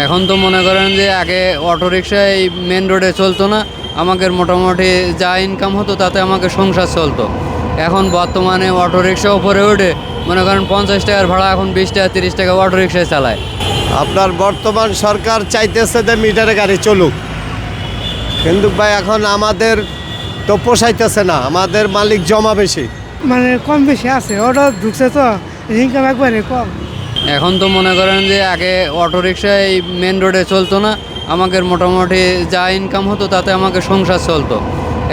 এখন তো মনে করেন যে আগে অটোরিকশা এই মেন রোডে চলতো না আমাদের মোটামুটি যা ইনকাম হতো তাতে আমাকে সংসার চলতো। এখন বর্তমানে অটোরিকশা উপরে ওঠে মনে করেন পঞ্চাশ টাকার ভাড়া এখন বিশ টাকা তিরিশ টাকা অটোরিকশায় চালায়। আপনার বর্তমান সরকার চাইতেছে যে মিটারে গাড়ি চলুক। কিন্তু ভাই এখন আমাদের তো পোষাইতেছে না আমাদের মালিক জমা বেশি। মানে কম বেশি আছে ওটা ঢুকছে তো ইনকাম একবারে কম। এখন তো মনে করেন যে আগে অটোরিকশা এই মেন রোডে চলতো না আমাদের মোটামুটি যা ইনকাম হতো তাতে আমাকে সংসার চলতো।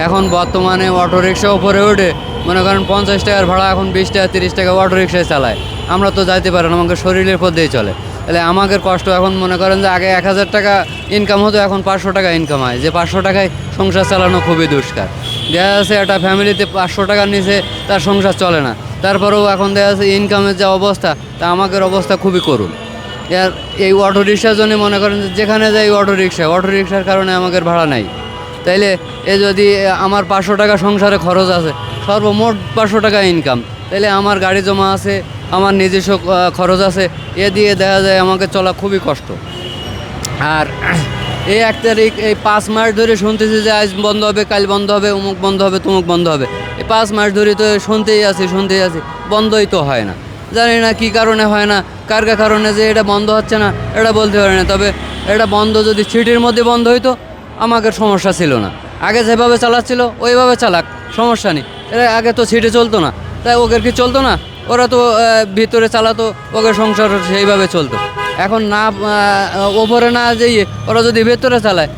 এখন বর্তমানে অটোরিকশা উপরে ওঠে, মনে করেন পঞ্চাশ টাকার ভাড়া, এখন বিশ টাকা, তিরিশ টাকা অটোরিকশায় চালায়। আমরা তো যাইতে পারি না, আমাকে শরীরের উপর দিয়ে চলে। তাহলে আমাদের কষ্ট এখন মনে করেন যে আগে এক হাজার টাকা ইনকাম হতো, এখন পাঁচশো টাকা ইনকাম হয়। যে পাঁচশো টাকায় সংসার চালানো খুবই দুষ্কার। দেখা যাচ্ছে একটা ফ্যামিলিতে পাঁচশো টাকার নিচে তার সংসার চলে না। তারপরেও এখন দেখা যাচ্ছে ইনকামের যে অবস্থা, তা আমাদের অবস্থা খুবই করুন এর এই অটো রিক্সার জন্য মনে করেন যেখানে যাই অটো রিক্সা অটো রিক্সার কারণে আমাদের ভাড়া নাই। তাইলে এ যদি আমার পাঁচশো টাকা সংসারে খরচ আছে, সর্বমোট পাঁচশো টাকা ইনকাম তাইলে আমার গাড়ি জমা আছে, আমার নিজস্ব খরচ আছে, এ দিয়ে দেখা যায় আমাকে চলা খুবই কষ্ট। আর এই এক তারিখ, এই পাঁচ মাস ধরে শুনতেছি যে আজ বন্ধ হবে, কাল বন্ধ হবে, অমুক বন্ধ হবে, তমুক বন্ধ হবে। এই পাঁচ মাস ধরে তো শুনতেই আছি শুনতেই আছি, বন্ধই তো হয় না। জানি না কি কারণে হয় না, কার কার কারণে যে এটা বন্ধ হচ্ছে না, এটা বলতে পারি না। তবে এটা বন্ধ যদি সিটির মধ্যে বন্ধ হইতো, আমাকে সমস্যা ছিল না। আগে যেভাবে চালাচ্ছিল, ওইভাবে চালাক, সমস্যা নেই। এটা আগে তো সিটে চলতো না, তাই ওদের কি চলতো না, ওরা তো ভিতরে চালাতো, ওকে সংসার সেইভাবে চলতো। এখন না ওপরে না যেয়ে ওরা যদি ভেতরে চালায়,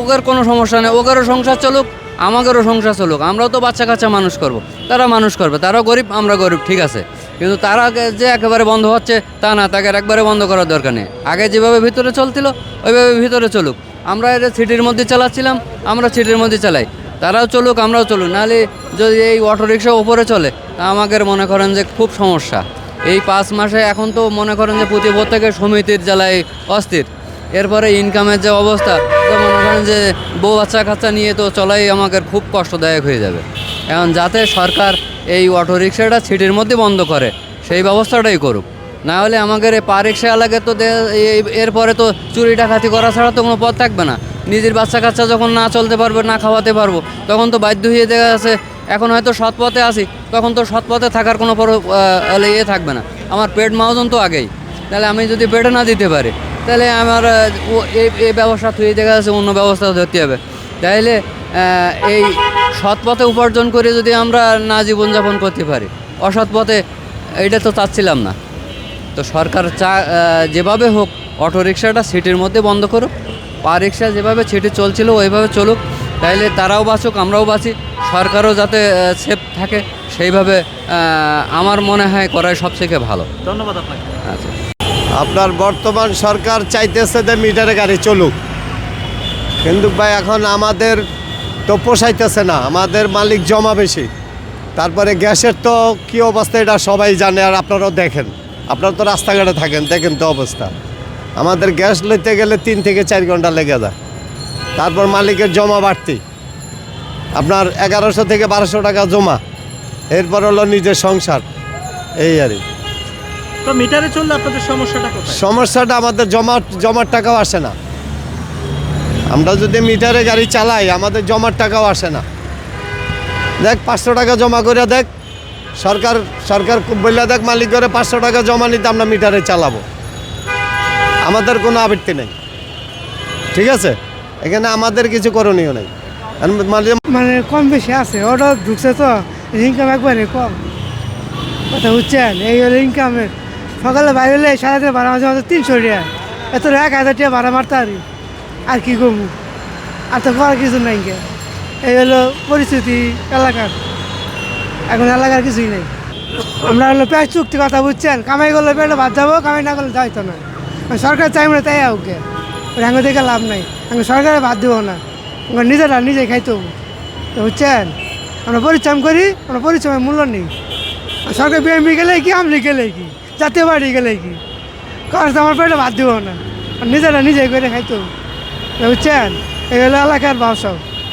ওদের কোনো সমস্যা নেই, ওদেরও সংসার চলুক, আমাদেরও সংসার চলুক। আমরাও তো বাচ্চা কাচ্চা মানুষ করব। তারা মানুষ করবে, তারাও গরিব, আমরা গরিব, ঠিক আছে। কিন্তু তারা যে একেবারে বন্ধ হচ্ছে, তা না, তাকে একবারে বন্ধ করার দরকার নেই। আগে যেভাবে ভিতরে চলছিল, ওইভাবে ভিতরে চলুক। আমরা এটা সিটির মধ্যে চালাচ্ছিলাম, আমরা সিটির মধ্যে চালাই। তারাও চলুক, আমরাও চলুক। নাহলে যদি এই অটোরিকশা উপরে চলে, তা আমাদের মনে করেন যে খুব সমস্যা। এই পাঁচ মাসে এখন তো মনে করেন যে প্রতি প্রত্যেকে সমিতির জ্বালায় অস্থির। এরপরে ইনকামের যে অবস্থা, তো মনে করেন যে বউ বাচ্চা কাচ্চা নিয়ে তো চলাই আমাদের খুব কষ্টদায়ক হয়ে যাবে। এখন যাতে সরকার এই অটো রিক্সাটা সিটির মধ্যে বন্ধ করে, সেই ব্যবস্থাটাই করুক। না হলে আমাদের এই পা রিক্সাওয়ালাকে তো এরপরে তো চুরি ডাকাতি করা ছাড়া তো কোনো পথ থাকবে না। নিজের বাচ্চা কাচ্চা যখন না চলতে পারবে, না খাওয়াতে পারব, তখন তো বাধ্য হয়ে দেখা যাচ্ছে এখন হয়তো সৎ পথে আসি তখন তো সৎ পথে থাকার কোনো ইয়ে থাকবে না। আমার পেট মাওজন তো আগেই। তাহলে আমি যদি পেটে না দিতে পারি, তাহলে আমার এই ব্যবস্থা তুই দেখা যাচ্ছে অন্য ব্যবস্থা ধরতে হবে। তাইলে এই সৎ পথে উপার্জন করে যদি আমরা না জীবনযাপন করতে পারি, অসৎ পথে, এটা তো চাচ্ছিলাম না। তো সরকার চা যেভাবে হোক অটো রিক্সাটা সিটির মধ্যে বন্ধ করুক পা রিক্সা যেভাবে সিটি চলছিল, ওইভাবে চলুক। তাইলে তারাও বাঁচুক আমরাও বাঁচি। সরকারও যাতে সেফ থাকে সেইভাবে আমার মনে হয় করাই সবথেকে ভালো। ধন্যবাদ আপনাকে। আচ্ছা। আপনার বর্তমান সরকার চাইতেছে যে মিটারে গাড়ি চলুক। কিন্তু ভাই এখন আমাদের তো পোষাইতেছে না আমাদের মালিক জমা বেশি। তারপরে গ্যাসের তো কী অবস্থা এটা সবাই জানে আর আপনারাও দেখেন। আপনারা তো রাস্তাঘাটে থাকেন দেখেন তো অবস্থা। আমাদের গ্যাস লইতে গেলে তিন থেকে চার ঘণ্টা লেগে যায়। তারপর মালিকের জমা বাড়তি। আপনার এগারোশো থেকে বারোশো টাকা জমা। এরপর হলো নিজের সংসার। এই আর তো মিটারে চললে আপনাদের সমস্যাটা কোথায়? সমস্যাটা আমাদের জমা জমার টাকাও আসে না। আমরা যদি মিটারে গাড়ি চালাই আমাদের জমার টাকাও আসে না। দেখ পাঁচশো টাকা জমা করে দেখ। সরকার সরকার বললে দেখ মালিক করে পাঁচশো টাকা জমা নিতে আমরা মিটারে চালাবো। আমাদের কোনো আবৃত্তি নেই। ঠিক আছে? এখানে আমাদের কিছু করণীয় নেই। মাঝে মানে কম বেশি আছে ওটা ঢুকছে তো ইনকাম একবারে কম। কথা বুঝছেন? এই হলো ইনকামের সকালে বাইরে হলে সারাদিন ভাড়া মাঝে মাঝে তিনশো টাকা এত এক হাজার টাকা ভাড়া মারতে পারি। আর কি করব? আর তো করার কিছু নাই কে এই হলো পরিস্থিতি এলাকার। এখন এলাকার কিছুই নেই। আমরা হলো পেঁয়াজ চুক্তি কথা বুঝছেন? কামাই করলে পেটে বাদ যাব, কামাই না করলে যাইতো না। সরকার চাইবে না, তাই ওকে হ্যাঙ্গো দেখে লাভ নাই। আমি সরকারে বাদ দেবো না। আমরা নিজেরা নিজে খাইতে হব। তো বুঝছেন? আমরা পরিশ্রম করি, আমরা পরিশ্রমের মূল্য নেই। সরকার বিএমপি গেলে কি, আমলি গেলে কি, জাতীয় পার্টি গেলে কি? কারণ আমার পেটে বাদ দেবো না। নিজেরা নিজে করে খাইতে হব। বুঝছেন? এই হলো এলাকার ভাষা